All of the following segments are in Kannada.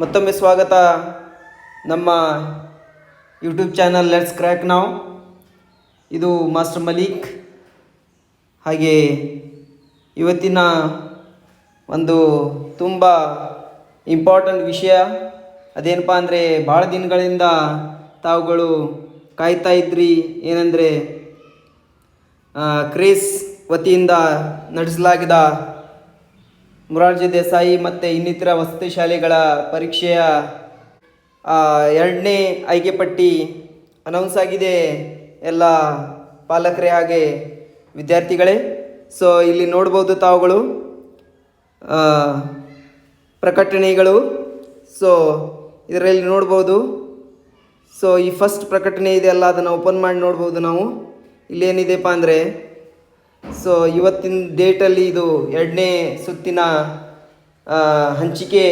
ಮತ್ತೊಮ್ಮೆ ಸ್ವಾಗತ ನಮ್ಮ ಯೂಟ್ಯೂಬ್ ಚಾನಲ್ ಲೆಟ್ಸ್ ಕ್ರ್ಯಾಕ್ ನಾವು ಇದು ಮಾಸ್ಟರ್ ಮಲೀಕ್ ಹಾಗೆ ಇವತ್ತಿನ ಒಂದು ತುಂಬ ಇಂಪಾರ್ಟೆಂಟ್ ವಿಷಯ. ಅದೇನಪ್ಪ ಅಂದರೆ, ಭಾಳ ದಿನಗಳಿಂದ ತಾವುಗಳು ಕಾಯ್ತಾ ಇದ್ರಿ. ಏನಂದರೆ ಕ್ರೇಸ್ ವತಿಯಿಂದ ನಡೆಸಲಾಗಿದ ಮೊರಾರ್ಜಿ ದೇಸಾಯಿ ಮತ್ತು ಇನ್ನಿತರ ವಸತಿ ಶಾಲೆಗಳ ಪರೀಕ್ಷೆಯ ಎರಡನೇ ಆಯ್ಕೆ ಪಟ್ಟಿ ಅನೌನ್ಸ್ ಆಗಿದೆ ಎಲ್ಲ ಪಾಲಕರೇ ಹಾಗೆ ವಿದ್ಯಾರ್ಥಿಗಳೇ. ಸೊ ಇಲ್ಲಿ ನೋಡ್ಬೋದು ತಾವುಗಳು ಪ್ರಕಟಣೆಗಳು. ಸೊ ಇದರಲ್ಲಿ ನೋಡ್ಬೋದು. ಸೊ ಈ ಫಸ್ಟ್ ಪ್ರಕಟಣೆ ಇದೆಯಲ್ಲ ಅದನ್ನು ಓಪನ್ ಮಾಡಿ ನೋಡ್ಬೋದು ನಾವು. ಇಲ್ಲೇನಿದೆಪ್ಪ ಅಂದರೆ ಸೊ ಇವತ್ತಿನ ಡೇಟಲ್ಲಿ ಇದು ಎರಡನೇ ಸುತ್ತಿನ ಹಂಚಿಕೆ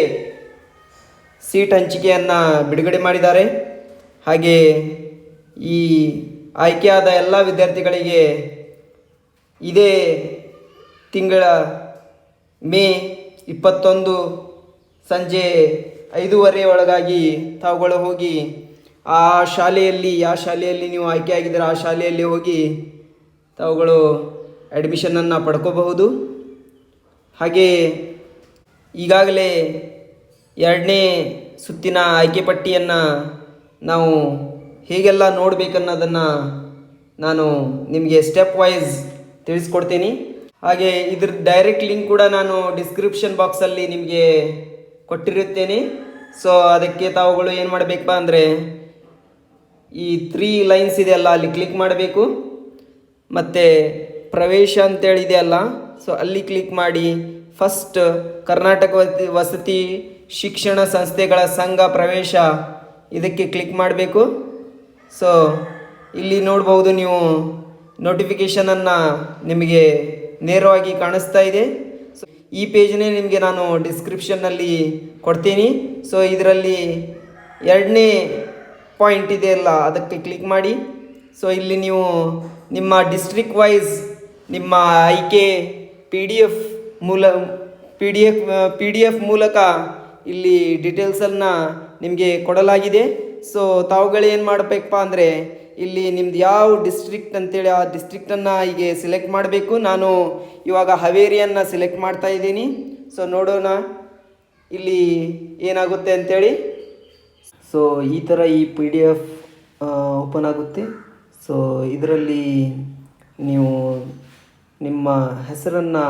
ಸೀಟ್ ಹಂಚಿಕೆಯನ್ನು ಬಿಡುಗಡೆ ಮಾಡಿದ್ದಾರೆ. ಹಾಗೆ ಈ ಆಯ್ಕೆಯಾದ ಎಲ್ಲ ವಿದ್ಯಾರ್ಥಿಗಳಿಗೆ ಇದೇ ತಿಂಗಳ ಮೇ ಇಪ್ಪತ್ತೊಂದು ಸಂಜೆ ಐದೂವರೆ ಒಳಗಾಗಿ ತಾವುಗಳು ಹೋಗಿ ಆ ಶಾಲೆಯಲ್ಲಿ ಯಾವ ಶಾಲೆಯಲ್ಲಿ ನೀವು ಆಯ್ಕೆಯಾಗಿದ್ದೀರ, ಆ ಶಾಲೆಯಲ್ಲಿ ಹೋಗಿ ತಾವುಗಳು ಅಡ್ಮಿಷನನ್ನು ಪಡ್ಕೋಬಹುದು. ಹಾಗೆ ಈಗಾಗಲೇ ಎರಡನೇ ಸುತ್ತಿನ ಆಯ್ಕೆ ಪಟ್ಟಿಯನ್ನು ನಾವು ಹೇಗೆಲ್ಲ ನೋಡಬೇಕನ್ನೋದನ್ನು ನಾನು ನಿಮಗೆ ಸ್ಟೆಪ್ ವೈಸ್ ತಿಳಿಸ್ಕೊಡ್ತೀನಿ. ಹಾಗೆ ಇದ್ರ ಡೈರೆಕ್ಟ್ ಲಿಂಕ್ ಕೂಡ ನಾನು ಡಿಸ್ಕ್ರಿಪ್ಷನ್ ಬಾಕ್ಸಲ್ಲಿ ನಿಮಗೆ ಕೊಟ್ಟಿರುತ್ತೇನೆ. ಸೊ ಅದಕ್ಕೆ ತಾವುಗಳು ಏನು ಮಾಡಬೇಕಪ್ಪ ಅಂದರೆ ಈ ತ್ರೀ ಲೈನ್ಸ್ ಇದೆಯಲ್ಲ ಅಲ್ಲಿ ಕ್ಲಿಕ್ ಮಾಡಬೇಕು. ಮತ್ತು ಪ್ರವೇಶ ಅಂತೇಳಿ ಇದೆಯಲ್ಲ ಸೊ ಅಲ್ಲಿ ಕ್ಲಿಕ್ ಮಾಡಿ ಫಸ್ಟ್ ಕರ್ನಾಟಕ ವಸತಿ- ಶಿಕ್ಷಣ ಸಂಸ್ಥೆಗಳ ಸಂಘ ಪ್ರವೇಶ, ಇದಕ್ಕೆ ಕ್ಲಿಕ್ ಮಾಡಬೇಕು. ಸೊ ಇಲ್ಲಿ ನೋಡ್ಬೋದು ನೀವು ನೋಟಿಫಿಕೇಷನನ್ನು ನಿಮಗೆ ನೇರವಾಗಿ ಕಾಣಿಸ್ತಾ ಇದೆ. ಸೊ ಈ ಪೇಜ್ನೇ ನಿಮಗೆ ನಾನು ಡಿಸ್ಕ್ರಿಪ್ಷನ್ನಲ್ಲಿ ಕೊಡ್ತೀನಿ. ಸೊ ಇದರಲ್ಲಿ ಎರಡನೇ ಪಾಯಿಂಟ್ ಇದೆಯಲ್ಲ ಅದಕ್ಕೆ ಕ್ಲಿಕ್ ಮಾಡಿ. ಸೊ ಇಲ್ಲಿ ನೀವು ನಿಮ್ಮ ಡಿಸ್ಟ್ರಿಕ್ ವೈಸ್ ನಿಮ್ಮ ಆಯ್ಕೆ ಪಿ ಡಿ ಎಫ್ ಮೂಲ P D F P D F ಮೂಲಕ ಇಲ್ಲಿ ಡೀಟೇಲ್ಸನ್ನು ನಿಮಗೆ ಕೊಡಲಾಗಿದೆ. ಸೊ ತಾವುಗಳು ಏನು ಮಾಡಬೇಕಪ್ಪ ಅಂದರೆ ಇಲ್ಲಿ ನಿಮ್ದು ಯಾವ ಡಿಸ್ಟ್ರಿಕ್ಟ್ ಅಂತೇಳಿ ಆ ಡಿಸ್ಟ್ರಿಕ್ಟನ್ನು ಹೀಗೆ ಸೆಲೆಕ್ಟ್ ಮಾಡಬೇಕು. ನಾನು ಇವಾಗ ಹವೇರಿಯನ್ನು ಸೆಲೆಕ್ಟ್ ಮಾಡ್ತಾ ಇದ್ದೀನಿ. ಸೊ ನೋಡೋಣ ಇಲ್ಲಿ ಏನಾಗುತ್ತೆ ಅಂತೇಳಿ. ಸೊ ಈ ಥರ ಈ ಪಿ ಡಿ ಎಫ್ ಓಪನ್ ಆಗುತ್ತೆ. ಸೊ ಇದರಲ್ಲಿ ನೀವು ನಿಮ್ಮ ಹೆಸರನ್ನು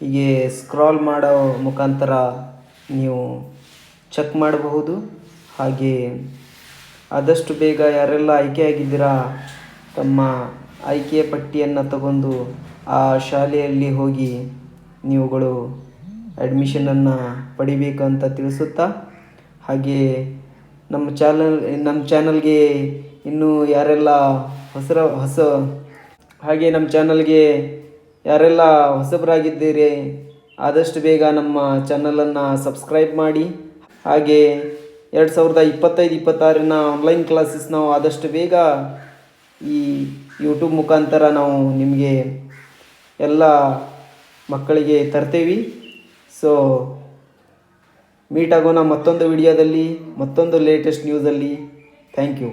ಹೀಗೆ ಸ್ಕ್ರಾಲ್ ಮಾಡೋ ಮುಖಾಂತರ ನೀವು ಚೆಕ್ ಮಾಡಬಹುದು. ಹಾಗೆ ಆದಷ್ಟು ಬೇಗ ಯಾರೆಲ್ಲ ಆಯ್ಕೆಯಾಗಿದ್ದೀರಾ ತಮ್ಮ ಆಯ್ಕೆಯ ಪಟ್ಟಿಯನ್ನು ತಗೊಂಡು ಆ ಶಾಲೆಯಲ್ಲಿ ಹೋಗಿ ನೀವುಗಳು ಅಡ್ಮಿಷನನ್ನು ಪಡಿಬೇಕು ಅಂತ ತಿಳಿಸುತ್ತಾ? ಹಾಗೆ ನಮ್ಮ ಚಾನಲ್, ನಮ್ಮ ಚಾನಲ್ಗೆ ಇನ್ನೂ ಯಾರೆಲ್ಲ ಹೊಸರ, ಹೊಸ, ಹಾಗೆ ನಮ್ಮ ಚಾನಲ್ಗೆ ಯಾರೆಲ್ಲ ಹೊಸಬರಾಗಿದ್ದೀರಿ, ಆದಷ್ಟು ಬೇಗ ನಮ್ಮ ಚಾನಲನ್ನು ಸಬ್ಸ್ಕ್ರೈಬ್ ಮಾಡಿ. ಹಾಗೆ ಎರಡು ಸಾವಿರದ ಇಪ್ಪತ್ತೈದು ಇಪ್ಪತ್ತಾರನ ಆನ್ಲೈನ್ ಕ್ಲಾಸಸ್ ನಾವು ಆದಷ್ಟು ಬೇಗ ಈ ಯೂಟ್ಯೂಬ್ ಮುಖಾಂತರ ನಾವು ನಿಮಗೆ ಎಲ್ಲ ಮಕ್ಕಳಿಗೆ ತರ್ತೇವೆ. ಸೊ ಮೀಟ್ ಆಗೋಣ ಮತ್ತೊಂದು ವಿಡಿಯೋದಲ್ಲಿ ಮತ್ತೊಂದು ಲೇಟೆಸ್ಟ್ ನ್ಯೂಸಲ್ಲಿ ಥ್ಯಾಂಕ್ ಯು